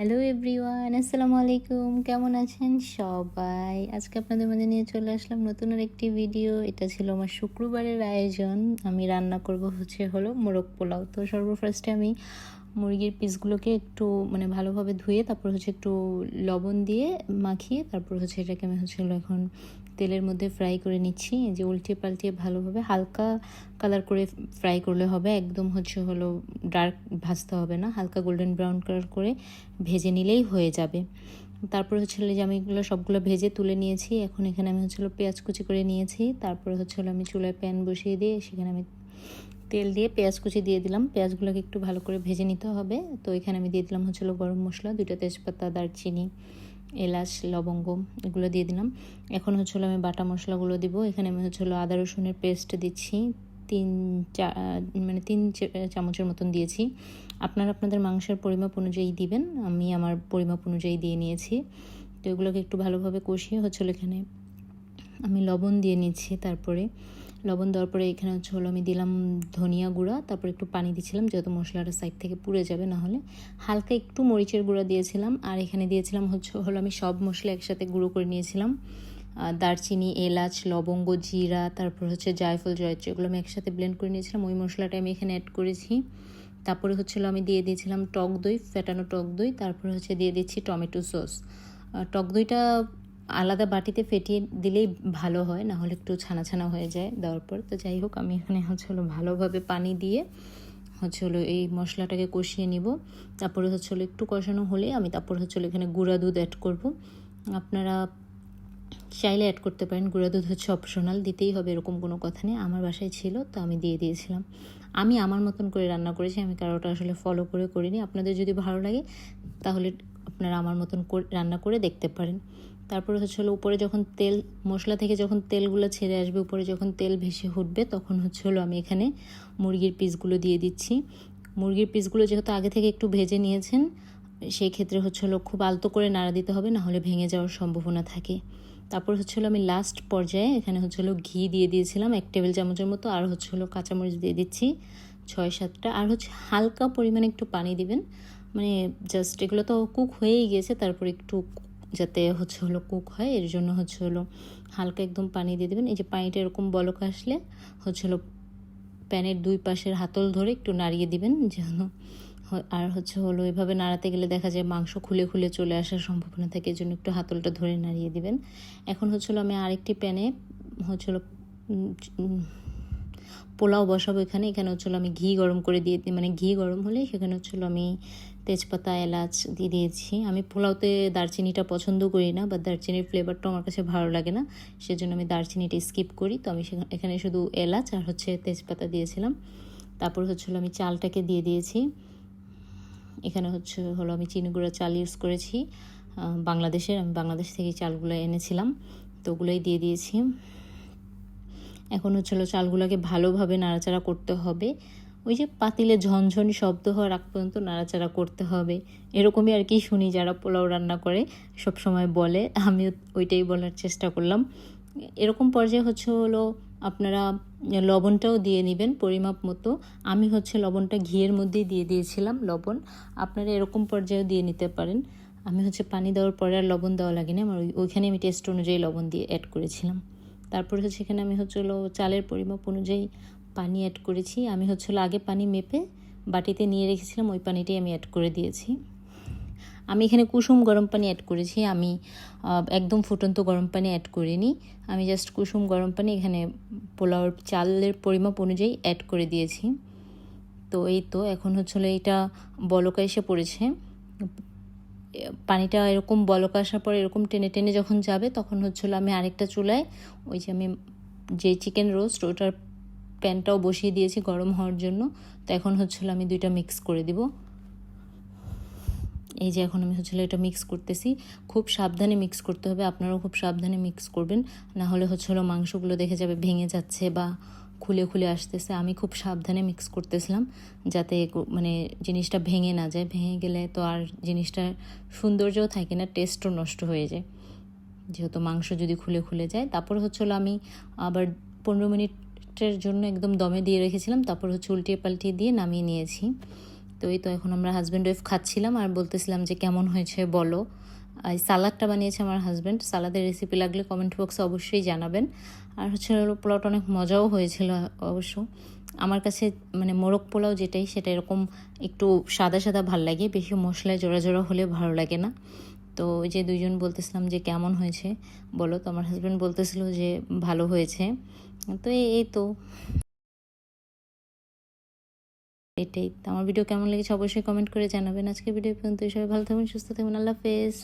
Hello everyone আসসালামু আলাইকুম কেমন আছেন সবাই? আজকে আপনাদের মাঝে নিয়ে চলে আসলাম নতুন আর একটি ভিডিও এটা ছিল আমার শুক্রবারের আয়োজন। আমি রান্না করব হচ্ছে হলো মোরগ পোলাও। তো সর্বফার্স্টে আমি মুরগির পিসগুলোকে একটু মানে ভালোভাবে ধুয়ে, তারপর হচ্ছে একটু লবণ দিয়ে মাখিয়ে, তারপর হচ্ছে এটাকে আমি হচ্ছে এখন তেলের মধ্যে ফ্রাই করে নিচ্ছি। যে উল্টে পাল্টিয়ে ভালোভাবে হালকা কালার করে ফ্রাই করলে হবে। একদম হচ্ছে হলো ডার্ক ভাজতে হবে না। হালকা গোল্ডেন ব্রাউন কালার করে ভেজে নিলেই হয়ে যাবে। তারপর হচ্ছে যে আমি এগুলো সবগুলো ভেজে তুলে নিয়েছি। এখন এখানে আমি হচ্ছে পেঁয়াজ কুচি করে নিয়েছি। তারপরে হচ্ছে আমি চুলায় প্যান বসিয়ে দিয়ে সেখানে আমি তেল দিয়ে পেঁয়াজ কুচি দিয়ে দিলাম। পেঁয়াজগুলোকে একটু ভালো করে ভেজে নিতে হবে। তো এখানে আমি দিয়ে দিলাম হচ্ছিল গরম মশলা, দুইটা তেজপাতা, দারচিনি। এলাচ, লবঙ্গ এগুলো দিয়ে দিলাম। এখন হচ্ছিল আমি বাটা মশলাগুলো দিব। এখানে আমি হচ্ছিল আদা, রসুনের পেস্ট দিচ্ছি। তিন চা মানে তিন চামচের মতন দিয়েছি। আপনারা আপনাদের মাংসের পরিমাপ অনুযায়ী দিবেন। আমি আমার পরিমাপ অনুযায়ী দিয়ে নিয়েছি। তো এগুলোকে একটু ভালোভাবে কষিয়ে হচ্ছিল এখানে আমি লবণ দিয়ে নিচ্ছি। তারপরে লবণ দেওয়ার পরে এখানে হচ্ছে হলো আমি দিলাম ধনিয়া গুঁড়া, তারপর একটু পানি দিয়েছিলাম যেহেতু মশলাটা সাইড থেকে পুড়ে যাবে না হলে। হালকা একটু মরিচের গুঁড়া দিয়েছিলাম আর এখানে দিয়েছিলাম হচ্ছে হলো আমি সব মশলা একসাথে গুঁড়ো করে নিয়েছিলাম। দারচিনি, এলাচ, লবঙ্গ, জিরা, তারপর হচ্ছে জায়ফল, জয়ত্রী এগুলো আমি একসাথে ব্লেন্ড করে নিয়েছিলাম। ওই মশলাটা আমি এখানে অ্যাড করেছি। তারপরে হচ্ছিল আমি দিয়ে দিয়েছিলাম টক দই, ফেটানো টক দই, তারপরে হচ্ছে দিয়ে দিচ্ছি টমেটো সস টক দইটা আলাদা বাটিতে ফেটিয়ে দিলেই ভালো হয়, না হলে একটু ছানা ছানা হয়ে যায় দেওয়ার পর। তো যাই হোক, আমি এখানে হচ্ছে হলো ভালোভাবে পানি দিয়ে হচ্ছে হলো এই মশলাটাকে কষিয়ে নিব। তারপরে হচ্ছে হলো একটু কষানো হলে আমি তারপর হচ্ছে হলো এখানে গুঁড়া দুধ অ্যাড করব। আপনারা চাইলে অ্যাড করতে পারেন, গুঁড়া দুধ হচ্ছে অপশনাল দিতেই হবে, এরকম কোনো কথা নেই। আমার বাসায় ছিল, তো আমি দিয়ে দিয়েছিলাম। আমি আমার মতন করে রান্না করেছি, আমি কারোটা আসলে ফলো করে করিনি। আপনাদের যদি ভালো লাগে, তাহলে আপনারা আমার মতন রান্না করে দেখতে পারেন। তারপরে হচ্ছে হলো উপরে যখন তেল, মশলা থেকে যখন তেলগুলো ছেড়ে আসবে, উপরে যখন তেল ভেসে উঠবে, তখন হচ্ছে হলো আমি এখানে মুরগির পিসগুলো দিয়ে দিচ্ছি। মুরগির পিসগুলো যেহেতু আগে থেকে একটু ভেজে নিয়েছেন, সেই ক্ষেত্রে হচ্ছে হলো খুব আলতো করে নাড়া দিতে হবে, না হলে ভেঙে যাওয়ার সম্ভাবনা থাকে। তারপর হচ্ছে হলো আমি লাস্ট পর্যায়ে এখানে হচ্ছে হলো ঘি দিয়ে দিয়েছিলাম, এক টেবিল চামচের মতো, আর হচ্ছে হলো কাঁচামরিচ দিয়ে দিচ্ছি ছয় সাতটা। আর হচ্ছে হালকা পরিমাণে একটু পানি দিবেন মানে জাস্ট এগুলো তো কুক হয়েই গিয়েছে তারপর একটু যাতে হচ্ছে হলো কুক হয়, এর জন্য হচ্ছে হলো হালকা একদম পানি দিয়ে দেবেন। এই যে পানিটা এরকম বলক আসলে হচ্ছে হলো প্যানের দুই পাশের হাতল ধরে একটু নাড়িয়ে দিবেন যেন আর হচ্ছে হলো এভাবে নাড়াতে গেলে দেখা যায় মাংস খুলে খুলে চলে আসার সম্ভাবনা থাকে এই জন্য একটু হাতলটা ধরে নাড়িয়ে দিবেন। এখন হচ্ছে হলো আমি আরেকটি প্যানে হচ্ছে হলো পোলাও বসাবো এখানে। এখানে হচ্ছিল আমি ঘি গরম করে দিয়ে মানে ঘি গরম হলে সেখানে হচ্ছিল আমি তেজপাতা, এলাচ দিয়ে দিয়েছি। আমি পোলাওতে দারচিনিটা পছন্দ করি না বা দারচিনির ফ্লেভারটা আমার কাছে ভালো লাগে না, সেজন্য আমি দারচিনিটা স্কিপ করি। তো আমি এখানে শুধু এলাচ আর হচ্ছে তেজপাতা দিয়েছিলাম। তারপর হচ্ছিল আমি চালটাকে দিয়ে দিয়েছি। এখানে হচ্ছে হলো আমি চিনি গুঁড়া চাল ইউজ করেছি। বাংলাদেশের, আমি বাংলাদেশ থেকে চালগুলো এনেছিলাম, তো ওগুলোই দিয়ে দিয়েছি। এখন হচ্ছিল চালগুলোকে ভালোভাবে নাড়াচাড়া করতে হবে। ওই যে পাতিলে ঝনঝনি শব্দ হওয়ার আগ পর্যন্ত নাড়াচাড়া করতে হবে। এরকমই আর কি শুনি যারা পোলাও রান্না করে সব সময় বলে। আমি ওইটাই বলার চেষ্টা করলাম। এরকম পর্যায়ে হচ্ছে হলো আপনারা লবণটাও দিয়ে নেবেন পরিমাপ মতো। আমি হচ্ছে লবণটা ঘিয়ের মধ্যেই দিয়ে দিয়েছিলাম লবণ। আপনারা এরকম পর্যায়েও দিয়ে নিতে পারেন। আমি হচ্ছে পানি দেওয়ার পরে আর লবণ দেওয়া লাগেনি। আমার ওইখানে আমি টেস্ট অনুযায়ী লবণ দিয়ে অ্যাড করেছিলাম। তারপরে হচ্ছে এখানে আমি হচ্ছে হলো চালের পরিমাপ অনুযায়ী পানি অ্যাড করেছি। আমি হচ্ছে হলো আগে পানি মেপে বাটিতে নিয়ে রেখেছিলাম, ওই পানিটাই আমি অ্যাড করে দিয়েছি। আমি এখানে কুসুম গরম পানি অ্যাড করেছি। আমি একদম ফুটন্ত গরম পানি অ্যাড করিনি। আমি জাস্ট কুসুম গরম পানি এখানে পোলাওর চালের পরিমাপ অনুযায়ী অ্যাড করে দিয়েছি। তো এই তো, এখন হচ্ছিল এটা বলকা এসে পড়েছে। পানিটা এরকম বলক আসার পর এরকম টেনে টেনে যখন যাবে, তখন হচ্ছিল আমি আরেকটা চুলায় ওই যে আমি যে চিকেন রোস্ট ওটার প্যানটাও বসিয়ে দিয়েছি গরম হওয়ার জন্য। তো এখন হচ্ছিল আমি দুইটা মিক্স করে দিব। এই যে এখন আমি হচ্ছিল এটা মিক্স করতেছি। খুব সাবধানে মিক্স করতে হবে। আপনারাও খুব সাবধানে মিক্স করবেন। না হলে হচ্ছিল মাংসগুলো দেখে যাবে ভেঙে যাচ্ছে বা খুলে খুলে আসতেছে। আমি খুব সাবধানে মিক্স করতেছিলাম যাতে মানে জিনিসটা ভেঙে না যায়। ভেঙে গেলে তো আর জিনিসটা সৌন্দর্যও থাকে না টেস্টও নষ্ট হয়ে যায়। যেহেতু মাংস যদি খুলে খুলে যায়। তারপর হচ্ছিল আমি আবার পনেরো মিনিটের জন্য একদম দমে দিয়ে রেখেছিলাম, তারপর হচ্ছে উল্টিয়ে পাল্টিয়ে দিয়ে নামিয়ে নিয়েছি। তো এই তো এখন আমরা হাজব্যান্ড ওয়াইফ খাচ্ছিলাম আর বলতেছিলাম যে কেমন হয়েছে বলো। এই সালাদটা বানিয়েছে আমার হাজব্যান্ড সালাদের রেসিপি লাগলে কমেন্ট বক্সে অবশ্যই জানাবেন। আর হচ্ছে পোলাওটা অনেক মজাও হয়েছিল অবশ্য। আমার কাছে মানে মোরগ পোলাও যেটাই, সেটা এরকম একটু সাদা সাদা ভালো লাগে, বেশি মশলায় জোড়া জোড়া হলে ভালো লাগে না। তো ওই যে দুইজন বলতেছিলাম যে কেমন হয়েছে, বলো তো আমার হাজব্যান্ড বলতেছিল যে ভালো হয়েছে। তো এই তো। এটাই। তো আমার ভিডিও কেমন লেগেছে অবশ্যই কমেন্ট করে জানাবেন। আজকে ভিডিও পর্যন্ত সবাই ভালো থাকবেন, সুস্থ থাকবেন। আল্লাহ হাফেজ।